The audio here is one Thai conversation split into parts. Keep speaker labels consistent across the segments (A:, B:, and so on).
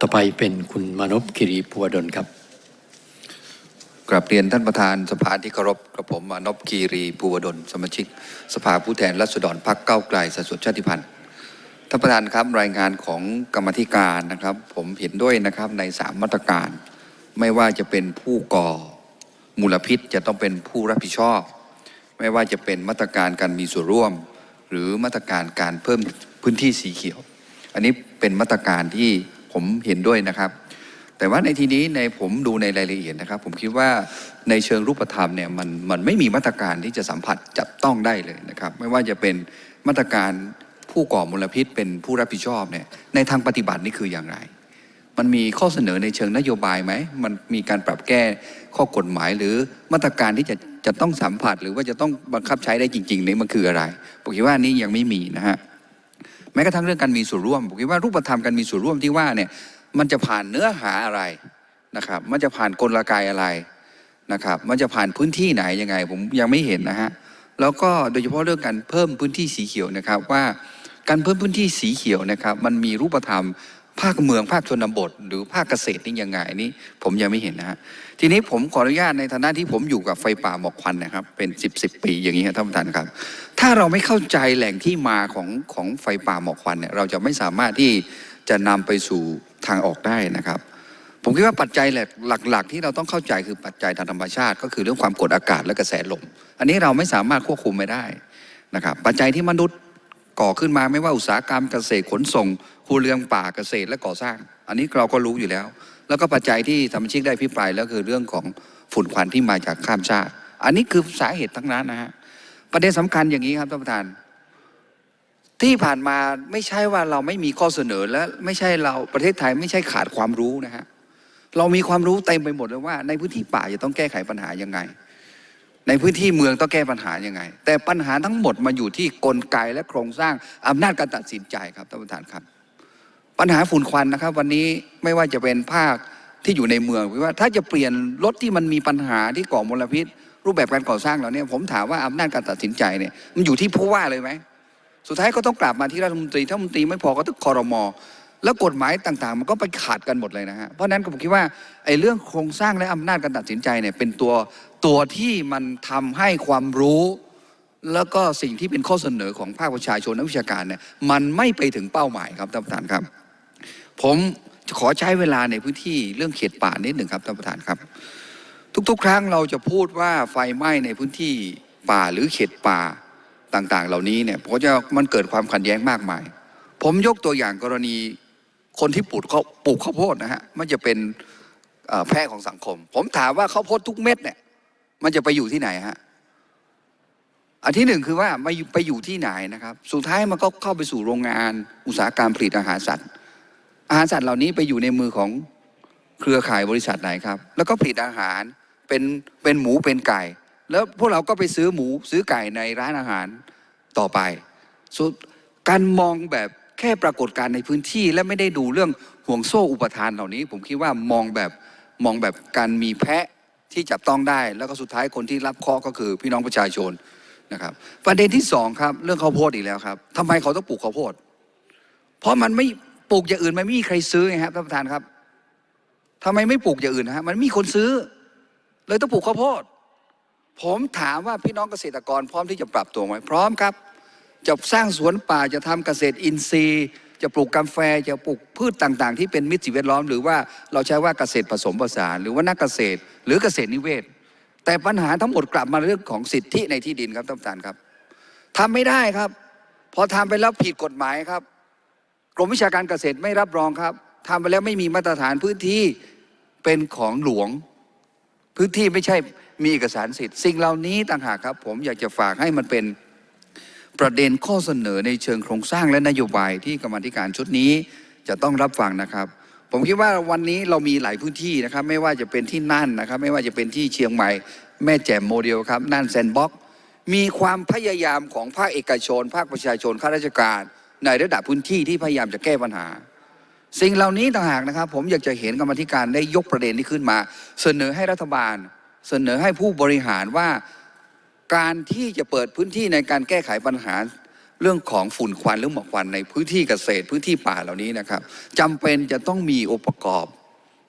A: ต่อไปเป็นคุณมานพกิริพัวดลครับ
B: กราบเรียนท่านประธานสภาที่เคารพกระผมมานพคีรีภูวดลสมาชิก สภาผู้แทนราษฎรพรรคเก้าไกลสัดส่วนชาติพันธุ์ท่านประธานครับรายงานของกรรมธิการนะครับ ผมเห็นด้วยนะครับในสามมาตรการ ไม่ว่าจะเป็นผู้ก่อมลพิษจะต้องเป็นผู้รับผิดชอบ ไม่ว่าจะเป็นมาตรการการมีส่วนร่วม หรือมาตรการการเพิ่มพื้นที่สีเขียว อันนี้เป็นมาตรการที่ ผมเห็นด้วยนะครับ แต่ว่าในทีนี้ในผมดูในรายละเอียดนะครับ ผมคิดว่าในเชิงรูปธรรมเนี่ยมันมันไม่มีมาตรการที่จะสัมผัสจับต้องได้เลยนะครับ ไม่ว่าจะเป็นมาตรการผู้ก่อมลพิษเป็นผู้รับผิดชอบเนี่ยในทางปฏิบัตินี่คืออย่างไร มันมีข้อเสนอในเชิงนโยบายไหม มันมีการปรับแก้ข้อกฎหมายหรือมาตรการที่จะจะต้องสัมผัส หรือว่าจะต้องบังคับใช้ได้จริงๆนี่มันคืออะไรผมคิดว่านี่ยังไม่มีนะฮะ แม้กระทั่งเรื่องการมีส่วนร่วมผมคิดว่ารูปธรรมการมีส่วนร่วมที่ว่าเนี่ยมันจะผ่านเนื้อหาอะไรนะครับ มันจะผ่านกลไกอะไรนะครับ มันจะผ่านพื้นที่ไหนยังไง ผมยังไม่เห็นนะฮะแล้วก็โดยเฉพาะเรื่องการเพิ่มพื้นที่สีเขียวนะครับว่าการเพิ่มพื้นที่สีเขียวนะครับ มันมีรูปธรรม ภาคเมืองภาคชนบท หรือภาคเกษตรนี่ยังไงนี้ ผมยังไม่เห็นนะฮะทีนี้ผมขออนุญาตในฐานะที่ผมอยู่กับไฟป่าหมอกควันนะครับ เป็นสิบสิบปีอย่างนี้ครับท่านประธานครับ ถ้าเราไม่เข้าใจแหล่งที่มาของของไฟป่าหมอกควันเนี่ยเราจะไม่สามารถที่จะนำไปสู่ทางออกได้นะครับ ผมคิดว่าปัจจัยหลักๆ ที่เราต้องเข้าใจคือปัจจัยทางธรรมชาติ ก็คือเรื่องความกดอากาศและกระแสลม อันนี้เราไม่สามารถควบคุมไม่ได้นะครับ ปัจจัยที่มนุษย์ ก่อขึ้นมาไม่ว่าอุตสาหกรรมเกษตรขนส่งครัวเรือนป่าเกษตรและก่อสร้าง อันนี้เราก็รู้อยู่แล้ว แล้วก็ปัจจัยที่สมาชิกได้พิปรายแล้วคือเรื่องของฝุ่นควันที่มาจากข้ามชาติ อันนี้คือสาเหตุทั้งนั้นนะฮะประเด็นสำคัญอย่างนี้ครับท่านประธาน ที่ผ่านมาไม่ใช่ว่าเราไม่มีข้อเสนอและไม่ใช่เราประเทศไทยไม่ใช่ขาดความรู้นะฮะเรามีความรู้เต็มไปหมดเลยว่า ในพื้นที่ป่าจะต้องแก้ไขปัญหายังไง ในพื้นที่เมืองต้องแก้ปัญหายังไง แต่ปัญหาทั้งหมดมาอยู่ที่กลไกและโครงสร้างอำนาจการตัดสินใจครับท่านประธานครับ ปัญหาฝุ่นควันนะครับ วันนี้ไม่ว่าจะเป็นภาคที่อยู่ในเมืองหรือว่า ถ้าจะเปลี่ยนรถที่มันมีปัญหาที่ก่อมลพิษ รูปแบบการก่อสร้างเหล่านี้ผมถามว่าอำนาจการตัดสินใจเนี่ยมันอยู่ที่ผู้ว่าเลยไหมสุดท้ายก็ต้องกลับมาที่รัฐมนตรีถ้ารัฐมนตรีไม่พอก็ต้องคอรมอ แล้วกฎหมายต่างๆ มันก็ไปขาดกันหมดเลยนะฮะเพราะฉะนั้นผมคิดว่าไอ้เรื่องโครงสร้างและอำนาจการตัดสินใจเนี่ยเป็นตัวตัวที่มันทำให้ความรู้ แล้วก็สิ่งที่เป็นข้อเสนอของภาคประชาชนนักวิชาการเนี่ยมันไม่ไปถึงเป้าหมายครับท่านประธานครับ ผมขอใช้เวลาในพื้นที่เรื่องเขตป่านิดหนึ่งครับท่านประธานครับ ทุกๆ ครั้งเราจะพูดว่าไฟไหม้ในพื้นที่ป่าหรือเขตป่าต่างๆ เหล่านี้เนี่ยเพราะจะมันเกิดความขัดแย้งมากมาย ผมยกตัวอย่างกรณี คนที่ปลูกเขาปลูกข้าวโพดนะฮะมันจะเป็นแพร่ของสังคม ผมถามว่าข้าวโพดทุกเม็ดเนี่ยมันจะไปอยู่ที่ไหนฮะอันที่หนึ่งคือว่ามาไปอยู่ที่ไหนนะครับ สุดท้ายมันก็เข้าไปสู่โรงงานอุตสาหกรรมผลิตอาหารสัตว์ อาหารสัตว์เหล่านี้ไปอยู่ในมือของเครือข่ายบริษัทไหนครับ แล้วก็ผลิตอาหารเป็นเป็นหมูเป็นไก่ แล้วพวกเราก็ไปซื้อหมูซื้อไก่ในร้านอาหารต่อไปสุดการมองแบบ แค่ปรากฏการณ์ในพื้นที่และไม่ได้ดูเรื่องห่วงโซ่อุปทานเหล่านี้ ผมคิดว่ามองแบบมองแบบการมีแพะที่จับต้องได้ แล้วก็สุดท้ายคนที่รับเคราะห์ก็คือพี่น้องประชาชนนะครับ ประเด็นที่สองครับเรื่องข้าวโพดอีกแล้วครับทำไมเขาต้องปลูกข้าวโพด เพราะมันไม่ปลูกอย่างอื่นมันไม่มีใครซื้อไงครับท่านประธานครับทำไมไม่ปลูกอย่างอื่นนะฮะมันไม่มีคนซื้อ เลยต้องปลูกข้าวโพด ผมถามว่าพี่น้องเกษตรกรพร้อมที่จะปรับตัวไหมพร้อมครับ จะสร้างสวนป่าจะทำเกษตรอินทรีย์ จะปลูกกาแฟจะปลูกพืชต่างๆ ที่เป็นมิตรสิ่งแวดล้อม หรือว่าเราใช้ว่าเกษตรผสมผสาน หรือว่านักเกษตร หรือเกษตรนิเวศ แต่ปัญหาทั้งหมดกลับมาเรื่องของสิทธิในที่ดินครับท่านประธานครับทำไม่ได้ครับ พอทำไปแล้วผิดกฎหมายครับกรมวิชาการเกษตรไม่รับรองครับทำไปแล้วไม่มีมาตรฐานพื้นที่เป็นของหลวง พื้นที่ไม่ใช่มีเอกสารสิทธิ์ สิ่งเหล่านี้ต่างหากครับ ผมอยากจะฝากให้มันเป็น ประเด็นข้อเสนอในเชิงโครงสร้างและนโยบายที่กรรมธิการชุดนี้จะต้องรับฟังนะครับ ผมคิดว่าวันนี้เรามีหลายพื้นที่นะครับ ไม่ว่าจะเป็นที่น่านนะครับ ไม่ว่าจะเป็นที่เชียงใหม่ แม่แจ่มโมเดลครับน่านแซนบ็อกมีความพยายามของภาคเอกชน ภาคประชาชนข้าราชการในระดับพื้นที่ที่พยายามจะแก้ปัญหา สิ่งเหล่านี้ต่างหากนะครับ ผมอยากจะเห็นกรรมธิการได้ยกประเด็นนี้ขึ้นมา เสนอให้รัฐบาล เสนอให้ผู้บริหารว่า การที่จะเปิดพื้นที่ในการแก้ไขปัญหาเรื่องของฝุ่นควันหรือหมอกควันในพื้นที่เกษตรพื้นที่ป่าเหล่านี้นะครับจำเป็นจะต้องมีองค์ประกอบ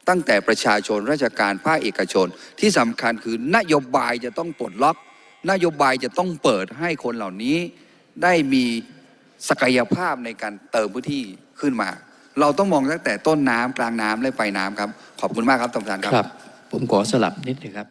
B: ตั้งแต่ประชาชนราชการภาคเอกชน ที่สำคัญคือนโยบายจะต้องปลดล็อก นโยบายจะต้องเปิดให้คนเหล่านี้ได้มีศักยภาพในการเติมพื้นที่ขึ้นมา เราต้องมองตั้งแต่ต้นน้ำกลางน้ำและปลายน้ำครับ ขอบคุณมากครับท่านประธานครับ
A: ครับผมขอสลับนิดนึงครับ